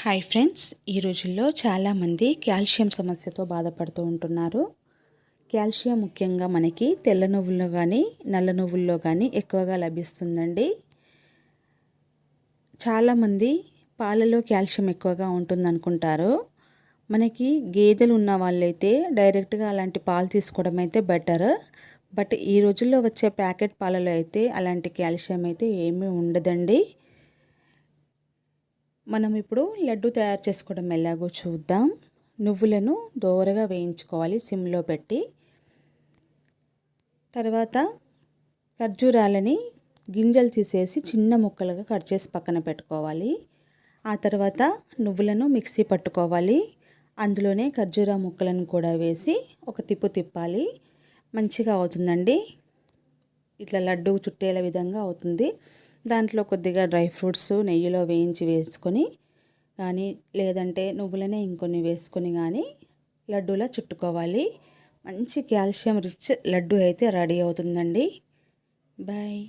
Hi friends ఈ రోజుల్లో చాలామంది కాల్షియం సమస్యతో బాధపడుతూ ఉంటున్నారు. కాల్షియం ముఖ్యంగా మనకి తెల్ల నువ్వుల్లో కానీ నల్ల నువ్వుల్లో కానీ ఎక్కువగా లభిస్తుందండి. చాలామంది పాలలో కాల్షియం ఎక్కువగా ఉంటుందనుకుంటారు. మనకి గేదెలు ఉన్న వాళ్ళైతే డైరెక్ట్గా అలాంటి పాలు తీసుకోవడం అయితే బెటర్. బట్ ఈ రోజుల్లో వచ్చే ప్యాకెట్ పాలలో అయితే అలాంటి కాల్షియం అయితే ఏమీ ఉండదండి. మనం ఇప్పుడు లడ్డు తయారు చేసుకోవడం ఎలాగో చూద్దాం. నువ్వులను దోరగా వేయించుకోవాలి సిమ్లో పెట్టి. తర్వాత ఖర్జూరాలని గింజలు తీసేసి చిన్న ముక్కలుగా కట్ చేసి పక్కన పెట్టుకోవాలి. ఆ తర్వాత నువ్వులను మిక్సీ పట్టుకోవాలి. అందులోనే ఖర్జూర ముక్కలను కూడా వేసి ఒక తిప్పు తిప్పాలి. మంచిగా అవుతుందండి. ఇట్లా లడ్డు చుట్టేల విధంగా అవుతుంది. దాంట్లో కొద్దిగా డ్రై ఫ్రూట్స్ నెయ్యిలో వేయించి వేసుకొని కానీ లేదంటే నువ్వులనే ఇంకొన్ని వేసుకొని కానీ లడ్డూలా చుట్టుకోవాలి. మంచి కాల్షియం రిచ్ లడ్డు అయితే రెడీ అవుతుందండి. బాయ్.